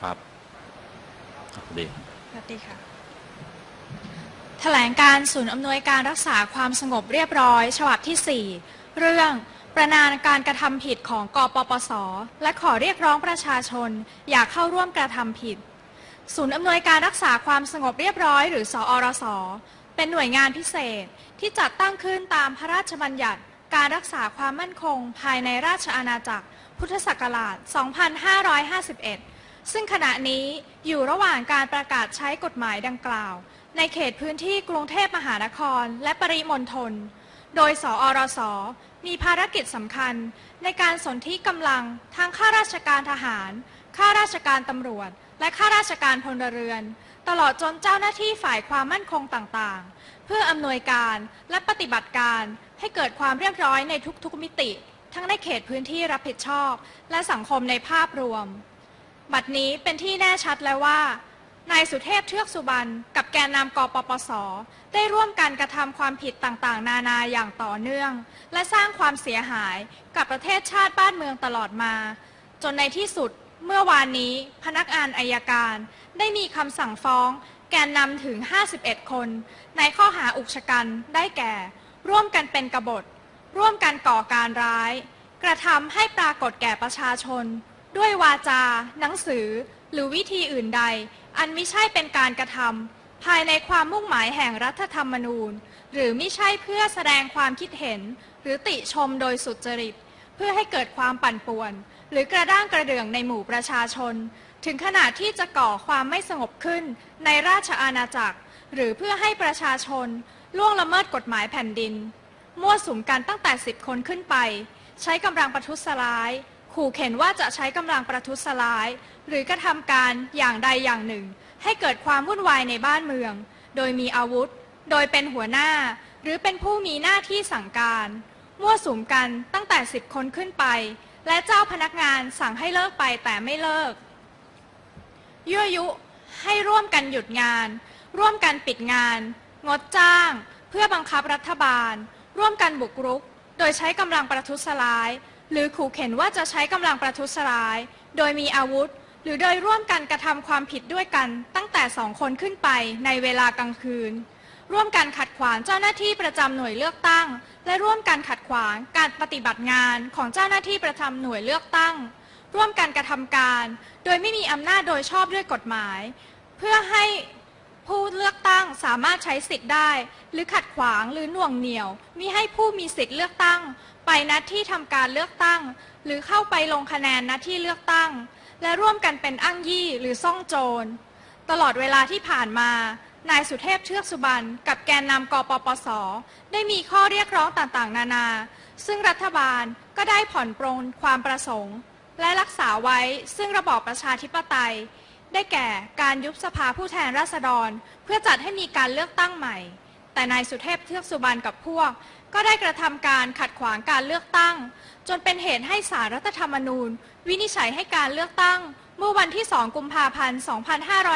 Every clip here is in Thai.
ครับดีสวัสดีค่ะแถลงการศูนย์อำนวยการรักษาความสงบเรียบร้อย ฉบับที่ 4 เรื่องประนานการกระทำผิดของกปปส และขอเรียกร้องประชาชน อยากเข้าร่วมกระทำผิด ศูนย์อำนวยการรักษาความสงบเรียบร้อย หรือสอรส เป็นหน่วยงานพิเศษที่จัดตั้งขึ้นตามพระราชบัญญัติการรักษาความมั่นคงภายในราชอาณาจักร พุทธศักราช 2551 ซึ่งขณะนี้อยู่ระหว่างการประกาศใช้กฎหมายดังกล่าว ในเขตพื้นที่กรุงเทพมหานคร และปริมณฑล โดยสอรส มีภารกิจสำคัญ ในการสนธิกำลังทั้งข้าราชการทหาร ข้าราชการตำรวจ และข้าราชการพลเรือน ตลอดจนเจ้าหน้าที่ฝ่ายความมั่นคงต่างๆ เพื่ออำนวยการและปฏิบัติการให้เกิดความเรียบร้อยในทุกๆมิติ ทั้งในเขตพื้นที่รับผิดชอบ และสังคมในภาพรวม บัดนี้เป็นที่แน่ชัดแล้วว่า นายสุเทพเทือกสุบรรณกับแกนนำกปปส ได้ร่วมกันกระทำความผิดต่างๆ นานาอย่างต่อเนื่อง และสร้างความเสียหายกับประเทศชาติบ้านเมืองตลอดมา จนในที่สุดเมื่อวานนี้พนักงานอายการ ได้มีคำสั่งฟ้อง แกนนำถึง 51 คน ในข้อหาอุกชะกันได้แก่ ร่วมกันเป็นกบฏ ร่วมกันก่อการร้าย กระทำให้ปรากฏแก่ประชาชน ด้วยวาจา หนังสือ หรือวิธีอื่นใด อันไม่ใช่เป็นการกระทำภายในความมุ่งหมายแห่งรัฐธรรมนูญ หรือไม่ใช่เพื่อแสดงความคิดเห็น หรือติชมโดยสุจริต เพื่อให้เกิดความปั่นป่วน หรือกระด้างกระเดื่องในหมู่ประชาชน ถึงขนาดที่จะก่อความไม่สงบขึ้นในราชอาณาจักร หรือเพื่อให้ประชาชนล่วงละเมิดกฎหมายแผ่นดิน มั่วสุมกันตั้งแต่ 10 คนขึ้นไป ใช้กำลังประทุษร้าย ขู่เข็นว่าจะใช้กำลังประทุษร้าย หรือกระทำการอย่างใดอย่างหนึ่ง ให้เกิดความวุ่นวายในบ้านเมือง โดยมีอาวุธ โดยเป็นหัวหน้า หรือเป็นผู้มีหน้าที่สั่งการ มั่วสุมกันตั้งแต่10คนขึ้นไป และเจ้าพนักงานสั่งให้เลิกไปแต่ไม่เลิก ยั่วยุให้ร่วมกันหยุดงาน ร่วมกันปิดงาน งดจ้าง เพื่อบังคับรัฐบาล ร่วมกันบุกรุก โดยใช้กำลังประทุษร้าย หรือขู่เข็นว่าจะใช้กำลังประทุษร้าย โดยมีอาวุธ หรือโดยร่วมกันกระทำความผิดด้วยกัน ตั้งแต่สองคนขึ้นไปในเวลากลางคืน ร่วมกันขัดขวางเจ้าหน้าที่ประจำหน่วยเลือกตั้ง และร่วมกันขัดขวางการปฏิบัติงานของเจ้าหน้าที่ประจำหน่วยเลือกตั้ง ร่วมกันกระทำการ โดยไม่มีอำนาจโดยชอบด้วยกฎหมาย เพื่อให้ สามารถใช้สิทธิ์ได้ หรือขัดขวางหรือหน่วงเหนี่ยวมิให้ผู้มีสิทธิ์เลือกตั้ง ไปณที่ทำการเลือกตั้ง หรือเข้าไปลงคะแนนณที่เลือกตั้ง และร่วมกันเป็นอ้างยี่หรือซ่องโจร ตลอดเวลาที่ผ่านมานายสุเทพเทือกสุบรรณกับแกนนำกปปส ได้มีข้อเรียกร้องต่างๆ นานา ซึ่งรัฐบาลก็ได้ผ่อนปรนความประสงค์ และรักษาไว้ซึ่งระบอบประชาธิปไตย ได้แก่การยุบสภาผู้แทนราษฎร เพื่อจัดให้มีการเลือกตั้งใหม่ แต่นายสุเทพเทือกสุบรรณกับพวก ก็ได้กระทำการขัดขวางการเลือกตั้ง จนเป็นเหตุให้สารรัฐธรรมนูญ วินิจฉัยให้การเลือกตั้ง เมื่อวันที่ 2 กุมภาพันธ์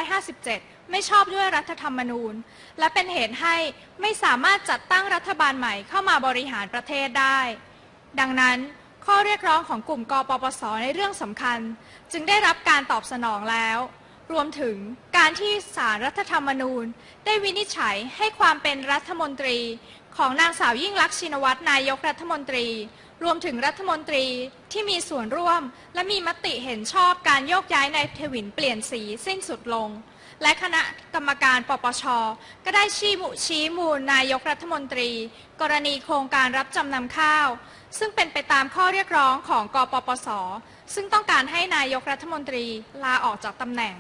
2557 ไม่ชอบด้วยรัฐธรรมนูญ และเป็นเหตุให้ไม่สามารถจัดตั้งรัฐบาลใหม่เข้ามาบริหารประเทศได้ ดังนั้นข้อเรียกร้องของกลุ่มกปปสในเรื่องสำคัญ จึงได้รับการตอบสนองแล้ว รวมถึงการที่สารรัฐธรรมนูญ ได้วินิจฉัยให้ความเป็นรัฐมนตรี ของนางสาวยิ่งลักษณ์ชินวัตรนายกรัฐมนตรี รวมถึงรัฐมนตรีที่มีส่วนร่วม และมีมติเห็นชอบการโยกย้ายนายเทวินเปลี่ยนสีสิ้นสุดลง และคณะกรรมการปปช ก็ได้ชี้มุชี้มูลนายกรัฐมนตรี กรณีโครงการรับจำนำข้าว ซึ่งเป็นไปตามข้อเรียกร้องของกปปส ซึ่งต้องการให้นายกรัฐมนตรีลาออกจากตำแหน่ง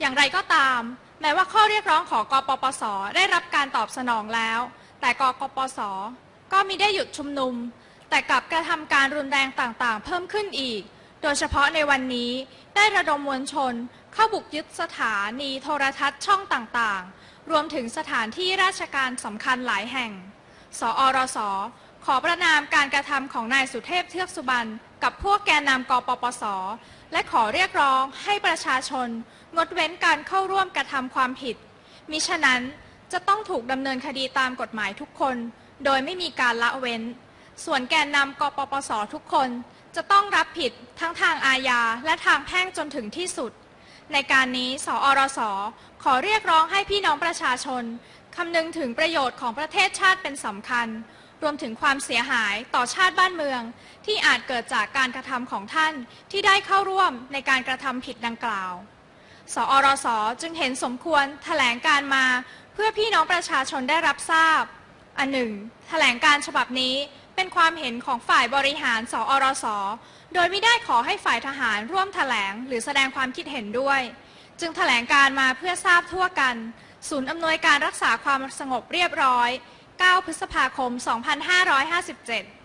อย่างไรก็ตาม แม้ว่าข้อเรียกร้องของกปปส ได้รับการตอบสนองแล้ว แต่กกปส ก็มิได้หยุดชุมนุม แต่กลับกระทำการรุนแรงต่างๆ เพิ่มขึ้นอีก โดยเฉพาะในวันนี้ได้ระดมมวลชน เข้าบุกยึดสถานีโทรทัศน์ช่องต่างๆ รวมถึงสถานที่ราชการสำคัญหลายแห่ง สอรส ขอประนามการกระทำของนายสุเทพเทือกสุบรรณกับพวกแกนนำกปปส และขอเรียกร้องให้ประชาชน งดเว้นการเข้าร่วมกระทำความผิด มิฉะนั้นจะต้องถูกดำเนินคดีตามกฎหมายทุกคน โดยไม่มีการละเว้น ส่วนแกนนำกปปส ทุกคนจะต้องรับผิดทั้งทางอาญาและทางแพ่งจนถึงที่สุด ในการนี้สอรสขอเรียกร้องให้พี่น้องประชาชนคำนึงถึงประโยชน์ของประเทศชาติเป็นสำคัญ รวมถึงความเสียหายต่อชาติบ้านเมือง ที่อาจเกิดจากการกระทำของท่านที่ได้เข้าร่วมในการกระทำผิดดังกล่าว สอรสจึงเห็นสมควรแถลงการมาเพื่อพี่น้องประชาชนได้รับทราบ อันหนึ่งแถลงการฉบับนี้เป็นความเห็นของฝ่ายบริหาร สอรส โดยไม่ได้ขอให้ฝ่ายทหารร่วมแถลงหรือแสดงความคิดเห็นด้วย จึงแถลงการมาเพื่อทราบทั่วกัน ศูนย์อำนวยการรักษาความสงบเรียบร้อย 9 พฤษภาคม 2557